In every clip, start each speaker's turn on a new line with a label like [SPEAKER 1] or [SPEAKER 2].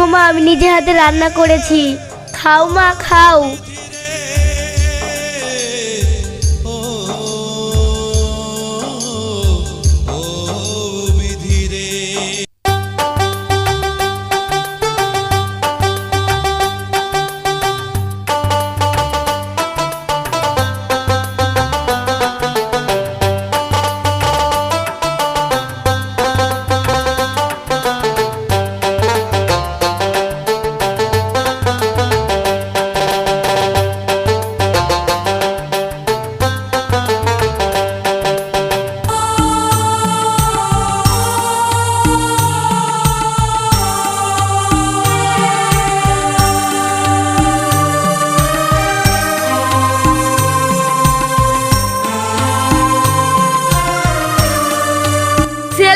[SPEAKER 1] দেখো মা আমি নিজে হাতে রান্না করেছি। খাও মা খাও।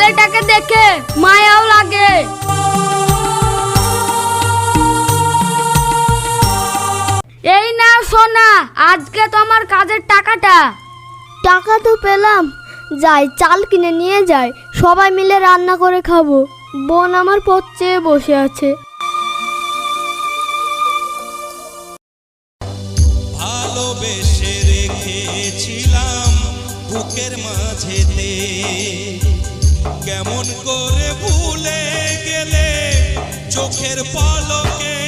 [SPEAKER 1] ছেলেটাকে দেখে মায়াও লাগে। এই না সোনা আজকে তোমার কাজের টাকাটা। টাকা তো পেলাম। যাই চাল কিনে নিয়ে যাই। সবাই মিলে রান্না করে খাব। বোন আমার পথ চেয়ে বসে আছে।
[SPEAKER 2] ভালোবেসে রেখেছিলাম বুকের মাঝেতে। কেমন করে ভুলে গেলে চোখের পলকে?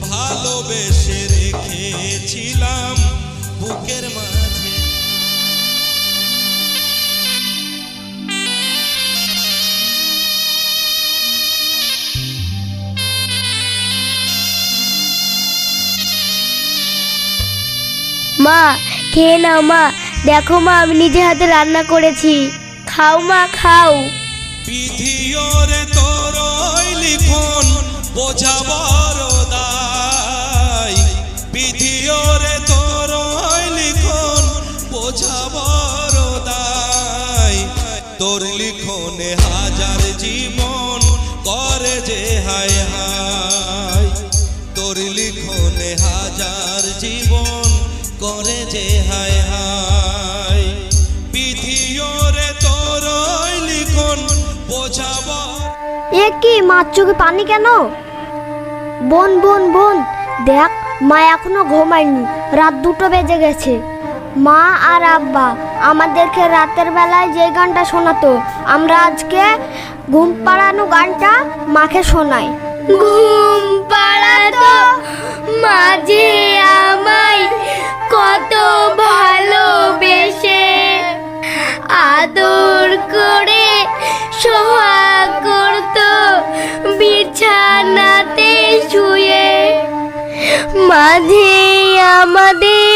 [SPEAKER 2] ভালোবেসে রেখেছিলাম বুকের মাঝে।
[SPEAKER 1] মা, খেয়ে নাও মা। দেখো মা, আমি নিজে হাতে রান্না করেছি। খাও মা, খাও।
[SPEAKER 2] বিধিওরে তোর লিখন বোঝা বড় দায়। বিধিওরে তোর লিখন বোঝা বড় দায়। তোর লিখনে হাজার জীবন করে যে হায় হায়। তোর লিখনে হাজার জীবন করে যে হায় হায়।
[SPEAKER 1] এ কি মার চোখে পানি কেন? বোন বোন বোন, দেখ, মা এখনও ঘুমায়নি। রাত দুটো বেজে গেছে। মা আর আব্বা, আমাদেরকে রাতের বেলায় যে গানটা শোনাতো, আমরা আজকে ঘুম পাড়ানো গানটা মাকে শোনাই। ঘুম পাড়াতো মাঝে আমাদের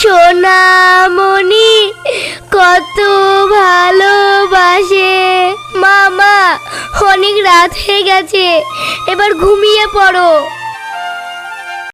[SPEAKER 1] সোনামণি কত ভালোবাসে। মামা অনেক রাত হয়ে গেছে এবার ঘুমিয়ে পড়ো।